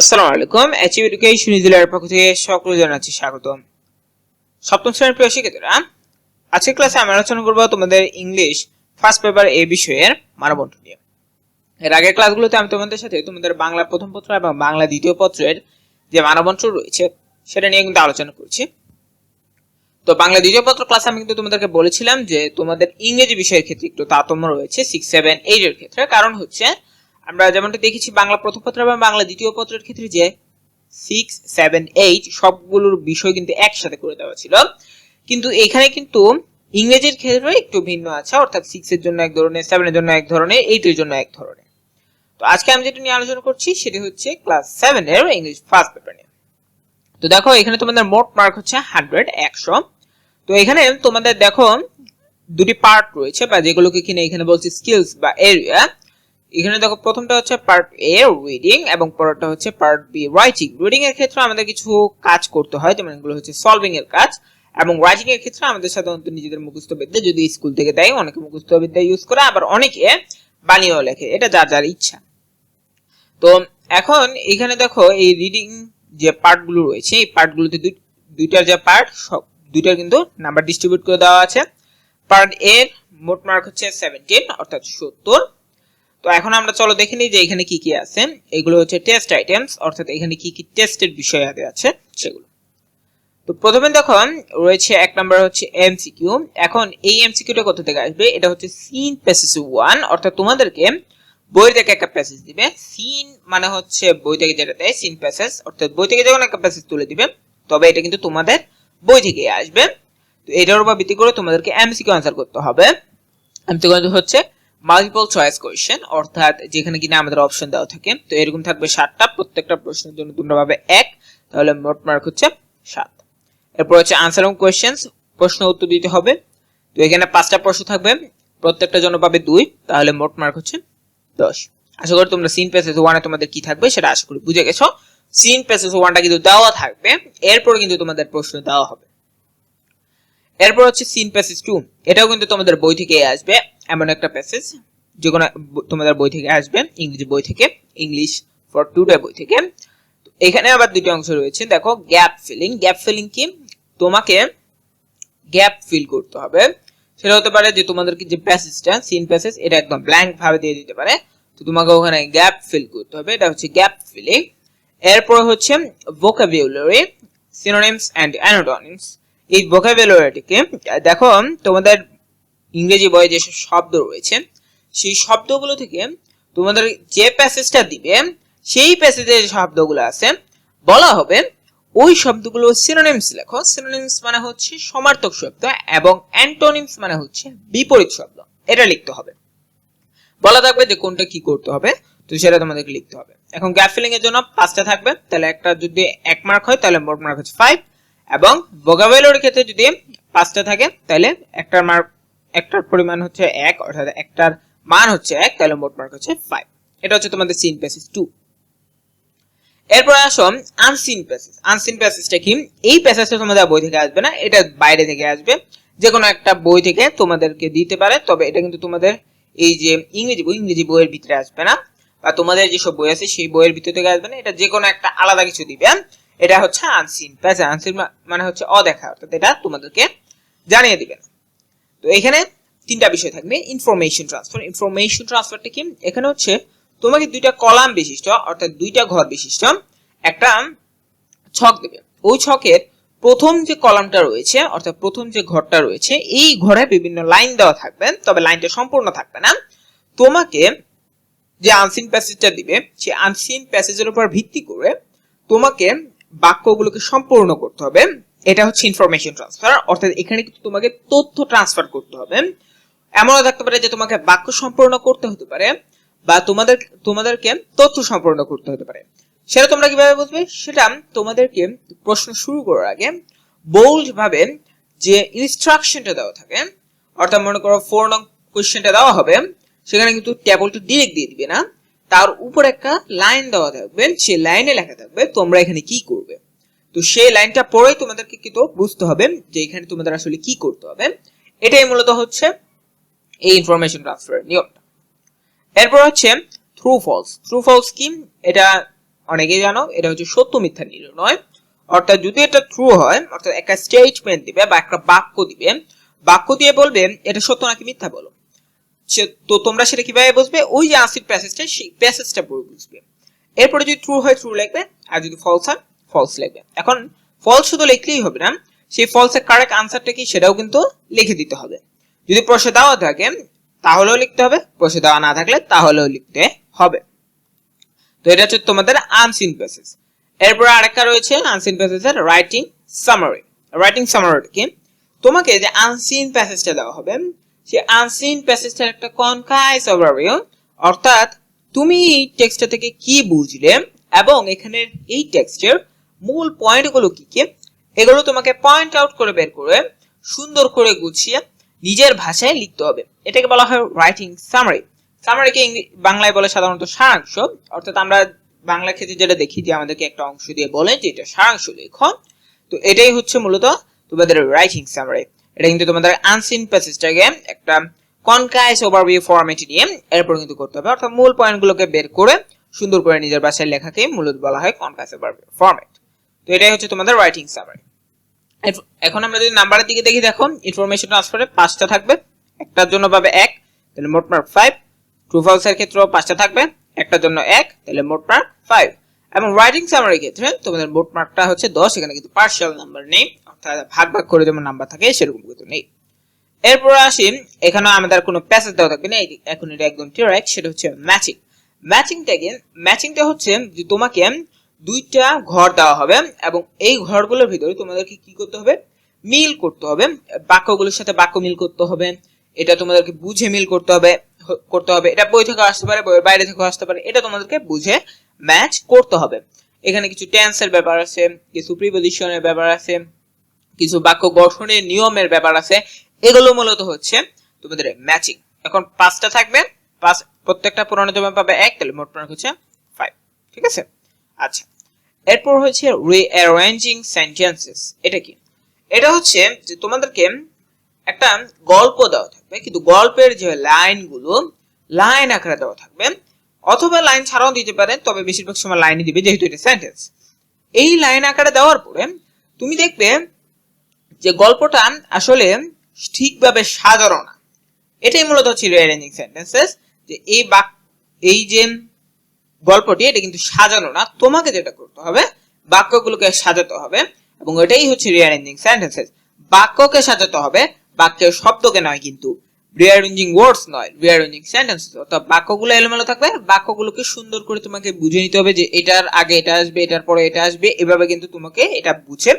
আসসালামু আলাইকুম। Achieve education জেলার পক্ষ থেকে সকল জানাচ্ছি স্বাগতম। সপ্তম শ্রেণির প্রিয় শিক্ষার্থীরা, আজকের ক্লাসে আমি আলোচনা করব তোমাদের ইংলিশ ফার্স্ট পেপার এ বিষয়ের মানবন্ট নিয়ে। এর আগের ক্লাসগুলোতে আমি তোমাদের সাথে তোমাদের বাংলা প্রথম পত্র এবং বাংলা দ্বিতীয় পত্রের যে মানবন্ট রয়েছে, সেটা নিয়ে কিন্তু আলোচনা করছি। তো বাংলা দ্বিতীয় পত্র ক্লাসে আমি কিন্তু তোমাদেরকে বলেছিলাম যে তোমাদের ইংরেজি বিষয়ের ক্ষেত্রে একটু তারতম্য রয়েছে সিক্স সেভেন এইট এর ক্ষেত্রে। কারণ হচ্ছে আমরা যেমনটা দেখেছি, বাংলা প্রথম পত্র এবং বাংলা দ্বিতীয় পত্রের ক্ষেত্রে যে সিক্স সেভেন এইট সবগুলোর বিষয় কিন্তু একসাথে করে দেওয়া ছিল। কিন্তু এখানে কিন্তু ইংরেজির ক্ষেত্রে একটু ভিন্ন আছে, অর্থাৎ সিক্স এর জন্য এক ধরনের সেভেনের জন্য এক ধরনের এইট এর জন্য এক ধরনের। তো আজকে আমি যেটা নিয়ে আলোচনা করছি সেটি হচ্ছে ক্লাস সেভেন এর ইংলিশ ফার্স্ট পেপার নিয়ে। তো দেখো, এখানে তোমাদের মোট মার্ক হচ্ছে হান্ড্রেড একশো। তো এখানে তোমাদের দেখো দুটি পার্ট রয়েছে বা যেগুলোকে কিনে এখানে বলছি স্কিলস বা এরিয়া এখানে দেখো, প্রথমটা হচ্ছে পার্ট এ রিডিং এবং পরেরটা হচ্ছে পার্ট বি রাইটিং রিডিং এর ক্ষেত্রে আমাদের কিছু কাজ করতে হয়, যেমন এগুলো হচ্ছে সলভিং এর কাজ, এবং রাইটিং এর ক্ষেত্রে আমাদের সাধারণত নিজেদের মুখস্থ বিদ্যা, যদি স্কুল থেকে দেয়, অনেকে মুখস্থ বিদ্যা ইউজ করে, আবার অনেকে বানিয়েও লেখে, এটা যার যার ইচ্ছা। তো এখন এখানে দেখো, এই রিডিং যে পার্টগুলো রয়েছে, এই পার্ট পার্টগুলোতে দুইটার যে পার্ট সব, দুইটার কিন্তু নাম্বার ডিস্ট্রিবিউট করে দেওয়া আছে। পার্ট এর মোট মার্ক হচ্ছে সেভেন্টিন অর্থাৎ সত্তর তো এখন আমরা চলো দেখে নিই যে এখানে কি কি আছে। এগুলো হচ্ছে টেস্ট আইটেমস অর্থাৎ এখানে কি কি টেস্টের বিষয় আগে আছে সেগুলো। তো প্রথমে দেখো রয়েছে এক নাম্বার হচ্ছে এমসিকিউ এখন এই এমসিকিউটা কোথা থেকে আসবে? এটা হচ্ছে সিন প্যাসেজ ওয়ান অর্থাৎ তোমাদেরকে বই থেকে একটা প্যাসেজ দিবে। সিন মানে হচ্ছে বই থেকে যেটা দেয় সিন প্যাসেজ অর্থাৎ বই থেকে যখন একটা প্যাসেজ তুলে দিবে। তবে এটা কিন্তু তোমাদের বই থেকে আসবে। তো এটার উপর ভিত্তি করে তোমাদেরকে এমসিকিউ আনসার করতে হবে। এমসিকিউ হচ্ছে মাল্টিপল চয়েস কোয়েশ্চেন অর্থাৎ যেখানে কিনা আমাদের অপশন দেওয়া থাকে, তো এরকম থাকবে সাতটা, প্রত্যেকটা প্রশ্নের জন্য তোমরা পাবে এক, তাহলে মোট মার্ক হচ্ছে সাত। এরপর হচ্ছে আনসার এবং কোয়েশ্চেন্স প্রশ্ন উত্তর দিতে হবে। তো এখানে পাঁচটা প্রশ্ন থাকবে, প্রত্যেকটা জন্য পাবে দুই, তাহলে মোট মার্ক হচ্ছে দশ। আশা করি তোমরা সিন প্যাসেজ ওয়ানে তোমাদের কি থাকবে সেটা আশা করি বুঝে গেছো। সিন প্যাসেজ ওয়ানটা কিন্তু দেওয়া থাকবে, এরপর কিন্তু তোমাদের প্রশ্ন দেওয়া হবে। এরপর হচ্ছে সিন প্যাসেজ টু এটাও কিন্তু তোমাদের বই থেকে আসবে। এমন একটা প্যাসেজ যে কোনো তোমাদের বই থেকে আসবে, ইংরেজি বই থেকে ইংলিশ ফর টুডে বই থেকে। তো এখানে আবার দুটি অংশ রয়েছে, দেখো গ্যাপ ফিলিং গ্যাপ ফিলিং কি? তোমাকে গ্যাপ ফিল করতে হবে। সেটা হতে পারে যে তোমাদেরকে যে প্যাসেজটা সিন প্যাসেজ এটা একদম ব্ল্যাঙ্ক ভাবে দিয়ে দিতে পারে। তো তোমাকে ওখানে গ্যাপ ফিল করতে হবে, এটা হচ্ছে গ্যাপ ফিলিং এরপর হচ্ছে ভোকাবুলারি সিনোনিমস অ্যান্ড অ্যানোডনিমস এই ভোকাবুলারিটিকে দেখো, তোমাদের ইংরেজি বইয়ে যেসব শব্দ রয়েছে, সেই শব্দগুলো থেকে তোমাদের যে প্যাসেজটা দিবে, সেই প্যাসেজের শব্দগুলো আছে, বলা হবে, ওই শব্দগুলো সিনোনিমস লেখো। সিনোনিমস মানে হচ্ছে সমার্থক শব্দ এবং অ্যান্টোনিমস মানে হচ্ছে বিপরীত শব্দ। এটা লিখতে হবে। বলা থাকবে যে কোনটা কি করতে হবে, তো সেটা তোমাদেরকে লিখতে হবে। এখন গ্যাপ ফিলিং এর জন্য পাঁচটা থাকবে। তাহলে একটা যদি এক মার্ক হয়, তাহলে মোট মার্ক হচ্ছে ফাইভ এবং ভোকাবুলারির ক্ষেত্রে যদি পাঁচটা থাকে, তাহলে একটার মার্ক একটার পরিমাণ হচ্ছে এক, অর্থাৎ একটার মান হচ্ছে এক, তাহলে মোট মার্ক হচ্ছে ফাইভ এটা হচ্ছে তোমাদের সিন প্যাসেজ টু এরপর আসো আনসিন প্যাসেজ আনসিন প্যাসেজটা কি? এই প্যাসেজটা তোমাদের বই থেকে আসবে না, এটা বাইরে থেকে আসবে। যে কোনো একটা বই থেকে তোমাদেরকে দিতে পারে, তবে এটা কিন্তু তোমাদের এই যে ইংরেজি বই, ইংরেজি বইয়ের ভিতরে আসবে না, বা তোমাদের যেসব বই আছে সেই বইয়ের ভিতর থেকে আসবে না, এটা যে কোনো একটা আলাদা কিছু দিবে। এটা হচ্ছে আনসিন প্যাসেজ আনসিন মানে হচ্ছে অদেখা, অর্থাৎ এটা তোমাদেরকে জানিয়ে দিবে। না তো এখানে তিনটা বিষয় থাকবে ইনফরমেশন ট্রান্সফার ইনফরমেশন ট্রান্সফারটা কি? এখানে হচ্ছে তোমাকে দুইটা কলাম বিশিষ্ট, অর্থাৎ দুইটা ঘর বিশিষ্ট, একটা ছক দেবে। ওই ছকের প্রথম যে কলামটা রয়েছে, অর্থাৎ প্রথম যে ঘরটা রয়েছে, এই ঘরে বিভিন্ন লাইন দেওয়া থাকবে, তবে লাইনটা সম্পূর্ণ থাকবে না। তোমাকে যে আনসিন প্যাসেজটা দিবে, সেই আনসিন প্যাসেজের উপর ভিত্তি করে তোমাকে বাক্যগুলোকে সম্পূর্ণ করতে হবে। এটা হচ্ছে ইনফরমেশন ট্রান্সফার অর্থাৎ এখানে কিন্তু তোমাকে তথ্য ট্রান্সফার করতে হবে। এমনও থাকতে পারে যে তোমাকে বাক্য সম্পূর্ণ করতে হতে পারে, বা তোমাদের, তোমাদেরকে তথ্য সম্পূর্ণ করতে হতে পারে। সেটা তোমরা কীভাবে বুঝবে? সেটা তোমাদেরকে প্রশ্ন শুরু করার আগে বোল্ড ভাবে যে ইনস্ট্রাকশনটা দেওয়া থাকে, অর্থাৎ মনে করো ফোর নং কোয়েশ্চেনটা দেওয়া হবে, সেখানে কিন্তু ট্যাবলটা ডিরেক্ট দিয়ে দিবে না। তার উপর একটা লাইন দেওয়া থাকবে, সেই লাইনে লেখা থাকবে তোমরা এখানে কি করবে। তো সেই লাইনটা পড়েই তোমাদেরকে কিন্তু বুঝতে হবে যে এখানে তোমাদের আসলে কি করতে হবে। এটাই মূলত হচ্ছে এই ইনফরমেশন ট্রান্সফার নিয়মটা। এরপর হচ্ছে থ্রু ফলস থ্রু ফলস কি? এটা অনেকেই জানো, এটা হচ্ছে সত্য মিথ্যা নির্ণয় অর্থাৎ যদি এটা থ্রু হয়, অর্থাৎ একটা স্টেটমেন্ট দিবে বা একটা বাক্য দিবে, বাক্য দিয়ে বলবে, এটা সত্য নাকি মিথ্যা বলো? তো তোমরা সেটা কীভাবে বুঝবে? ওই যে আসিড প্যাসেজটা সেই প্যাসেজটা বুঝবে। এরপরে যদি ট্রু হয় ট্রু লিখবে, আর যদি ফলস হয় ফলস লিখবে। এখন ফলস শুধু লিখলেই হবে না, সেই ফলসের কারেক্ট আনসারটা কি সেটাও কিন্তু লিখে দিতে হবে। যদি প্রশ্ন দেওয়া থাকে, তাহলেও লিখতে হবে, প্রশ্ন দেওয়া না থাকলে তাহলেও লিখতে হবে। তো এটা হচ্ছে তোমাদের আনসিন প্যাসেজ এরপর আরেকটা রয়েছে আনসিন প্যাসেজের রাইটিং সামারি রাইটিং সামারি কি? তোমাকে যে আনসিন প্যাসেজটা দেওয়া হবে, সেই আনসিন প্যাসেজটার একটা কনকাইস ওভারভিউ অর্থাৎ তুমি এই টেক্সটটা থেকে কি বুঝলে এবং এখানের এই টেক্সটের মূল পয়েন্টগুলো কি কি? এগুলো তোমাকে পয়েন্ট আউট করে বের করে সুন্দর করে গুছিয়ে নিজের ভাষায় লিখতে হবে। এটাকে বলা হয় রাইটিং সামারি সামারিকে বাংলায় বলে সাধারণত সারাংশ। অর্থাৎ আমরা বাংলা ক্ষেত্রে যেটা দেখি যে আমাদেরকে একটা অংশ দিয়ে বলে যে এটা সারাংশ লেখো। তো এটাই হচ্ছে মূলত তোমাদের রাইটিং সামারি এটা কিন্তু তোমাদের আনসিন প্যাসেজটাকে একটা কনকাইস ওভারভিউ ফরম্যাটে নিয়ে এরপর কিন্তু করতে হবে। অর্থাৎ মূল পয়েন্টগুলোকে বের করে সুন্দর করে নিজের ভাষায় লেখাকে মূলত বলা হয় কনকাইস ওভারভিউ ফরম্যাট তো এটাই হচ্ছে তোমাদের রাইটিং সামারি এখন আমরা যদি নাম্বারের দিকে দেখি দেখো ইনফরমেশন ট্রান্সফারে পাঁচটা থাকবে। একটার জন্য পাবে এক তাহলে মোট মার্ক ফাইভ ট্রু ফলসের ক্ষেত্রেও পাঁচটা থাকবে একটার জন্য এক তাহলে মোট মার্ক ফাইভ এবং রাইটিং সামারির ক্ষেত্রে তোমাদের মোট মার্কটা হচ্ছে দশ এখানে কিন্তু পার্শিয়াল নাম্বার নেই অর্থাৎ ভাগ ভাগ করে যেমন নাম্বার থাকে সেরকম কিন্তু নেই। এরপর আসি এখানে আমাদের কোনো প্যাসেজ দেওয়া থাকবে না এখন এটা একদম ডিরেক্ট সেটা হচ্ছে ম্যাচিং ম্যাচিংটাকে ম্যাচিংটা হচ্ছে যে তোমাকে দুইটা ঘর দেওয়া হবে এবং এই ঘরগুলোর ভিতরে তোমাদেরকে কি করতে হবে? মিল করতে হবে। বাক্যগুলোর সাথে বাক্য মিল করতে হবে। এটা তোমাদেরকে বুঝে মিল করতে হবে করতে হবে। এটা বই থেকে আসতে পারে, বইয়ের বাইরে থেকে আসতে পারে। এটা তোমাদেরকে বুঝে ম্যাচ করতে হবে। এখানে কিছু টেন্সের ব্যাপার আছে, কিছু প্রিপোজিশনের ব্যাপার আছে, কিছু বাক্য গঠনের নিয়মের ব্যাপার আছে। এগুলো মূলত হচ্ছে তোমাদের ম্যাচিং এখন পাঁচটা থাকবে, পাঁচ প্রত্যেকটা পুরনো জমা পাবে এক, তাহলে মোট পূরণ হচ্ছে ফাইভ ঠিক আছে? আচ্ছা এরপর হচ্ছে রিঅ্যারেঞ্জিং সেন্টেন্সেস এটা কি? এটা হচ্ছে যে তোমাদেরকে একটা গল্প দেওয়া থাকবে, কিন্তু গল্পের যে লাইনগুলো, লাইন আকারে দেওয়া থাকবে, অথবা লাইন ছাড়াও দিতে পারে, তবে বেশিরভাগ সময় লাইনই দিবে, যেহেতু এটা সেন্টেন্স এই লাইন আকারে দেওয়ার পরে তুমি দেখবে যে গল্পটা আসলে ঠিকভাবে সাজানো না। এটাই মূলত হচ্ছে রিঅ্যারেঞ্জিং সেন্টেন্সেস যে এই বাক, এই যে গল্পটি, এটা কিন্তু সাজানো না। তোমাকে যেটা করতে হবে, বাক্যগুলোকে সাজাতে হবে, এবং এটাই হচ্ছে রিঅ্যারেঞ্জিং সেন্টেন্সেস বাক্যকে সাজাতে হবে, বাক্যের শব্দকে নয় কিন্তু রিঅ্যারেঞ্জিং ওয়ার্ডস নয় রিঅ্যারেঞ্জিং সেন্টেন্সেস অর্থাৎ বাক্যগুলো এলোমেলো থাকবে, বাক্যগুলোকে সুন্দর করে তোমাকে বুঝে নিতে হবে যে এটার আগে এটা আসবে, এটার পরে এটা আসবে, এভাবে কিন্তু তোমাকে এটা বুঝে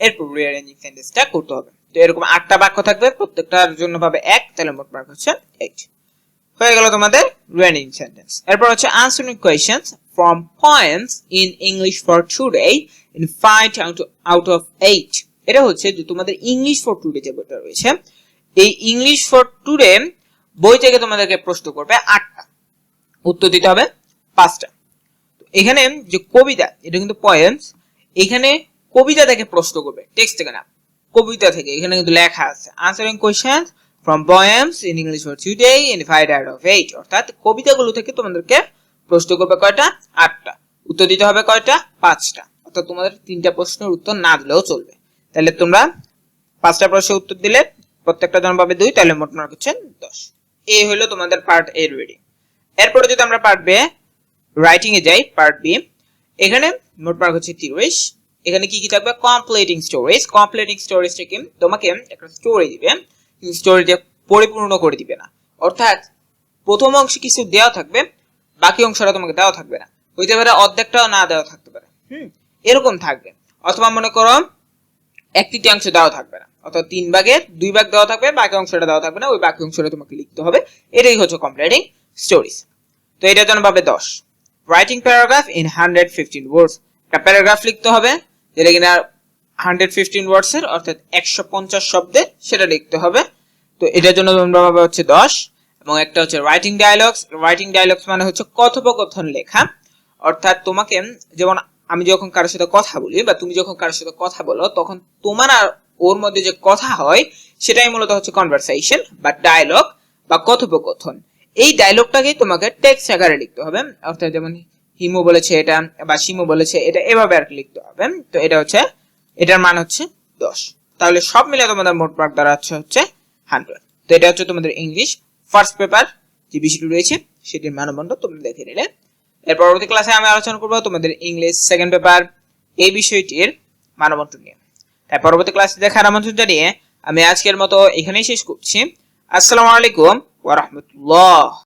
এরপর রিঅ্যারেঞ্জিং সেন্টেন্সটা করতে হবে। তো এরকম আটটা বাক্য থাকবে, প্রত্যেকটার জন্য পাবে এক, তাহলে মোট মার্ক হচ্ছে এইট হয়ে গেল তোমাদের রিয়ানিং সেন্টেন্স এরপর হচ্ছে answering questions from points in English for today in five out out of eight এটা হচ্ছে যে তোমাদের ইংলিশ ফর টুডে যে বইটা রয়েছে, এই ইংলিশ ফর টুডে বই থেকে তোমাদেরকে প্রশ্ন করবে আটটা। উত্তর দিতে হবে পাঁচটা। এখানে যে কবিতা, এটা কিন্তু পয়েন্টস এখানে কবিতা থেকে প্রশ্ন করবে। টেক্সট থেকে না, কবিতা থেকে, এখানে কিন্তু লেখা আছে। Answering question from poems in English for today in five out of eight অর্থাৎ কবিতাগুলো থেকে তোমাদেরকে প্রশ্ন করবে কয়টা? আটটা। উত্তর দিতে হবে কয়টা? পাঁচটা। অর্থাৎ তোমাদের তিনটা প্রশ্নের উত্তর না দিলেও চলবে। তাহলে তোমরা পাঁচটা প্রশ্নের উত্তর দিলে প্রত্যেকটা জন পাবে দুই, তাহলে মোট মার্ক হচ্ছে দশ। এই হলো তোমাদের পার্ট এ রেডি এরপরে যদি আমরা পার্ট বে রাইটিং এ যাই পার্ট বি এখানে মোট মার্ক হচ্ছে তিরিশ। এখানে কি কি থাকবে? কমপ্লিটিং স্টোরেজ কমপ্লিটিং স্টোরেজটা কি তোমাকে একটা স্টোরি দিবে। স্টোরিটা পরিপূর্ণ করে দিবে না। অর্থাৎ প্রথম অংশে কিছু দেওয়া থাকবে, বাকি অংশটা তোমাকে দেওয়া থাকবে না। হইতে পারে অর্ধেকটাও না দেওয়া থাকতে পারে। হুম? এরকম থাকবে। অথবা মনে করো, এক তৃতীয়াংশ দেওয়া থাকবে না। অর্থাৎ তিন ভাগের দুই ভাগ দেওয়া থাকবে, বাকি অংশটা দেওয়া থাকবে না, ওই বাকি অংশটা তোমাকে লিখতে হবে। এটাই হচ্ছে কমপ্লিটিং স্টোরিজ তো এটার জন্য পাবে দশ। Writing paragraph in hundred fifteen words একটা প্যারাগ্রাফ লিখতে হবে, যেটা কিনা হান্ড্রেড ফিফটিন ওয়ার্ডস এর অর্থাৎ একশো পঞ্চাশ শব্দে সেটা লিখতে হবে। তো এটার জন্য তোমরা পাবে হচ্ছে দশ, এবং একটা হচ্ছে রাইটিং ডায়লগস রাইটিং ডায়লগস মানে হচ্ছে কথোপকথন লেখা। অর্থাৎ তোমাকে যেমন আমি যখন কারোর সাথে কথা বলি, বা তুমি যখন কারোর সাথে কথা বলো, তখন তোমার আর ওর মধ্যে যে কথা হয়, সেটাই মূলত হচ্ছে কনভারসেশন বা ডায়লগ বা কথোপকথন। এই ডায়লগটাকেই তোমাকে টেক্সট আকারে লিখতে হবে। অর্থাৎ যেমন হিমু বলেছে এটা, বা শিমু বলেছে এটা, এভাবে আর লিখতে হবে। তো এটা হচ্ছে এটার মান হচ্ছে দশ। তাহলে সব মিলে তোমাদের মোট মার্ক দাঁড়াচ্ছে হচ্ছে হান্ড্রেড তো এটা হচ্ছে তোমাদের ইংলিশ ফার্স্ট পেপার যে বিষয়টি রয়েছে, সেটির মানদণ্ড তোমরা দেখে নিলে। এর পরবর্তী ক্লাসে আমি আলোচনা করব তোমাদের ইংলিশ সেকেন্ড পেপার এই বিষয়টির মানদণ্ড নিয়ে। তাই পরবর্তী ক্লাসে দেখার আমন্ত্রণ জানিয়ে আমি আজকের মতো এখানেই শেষ করছি। আসসালামু আলাইকুম ওয়া রাহমাতুল্লাহ।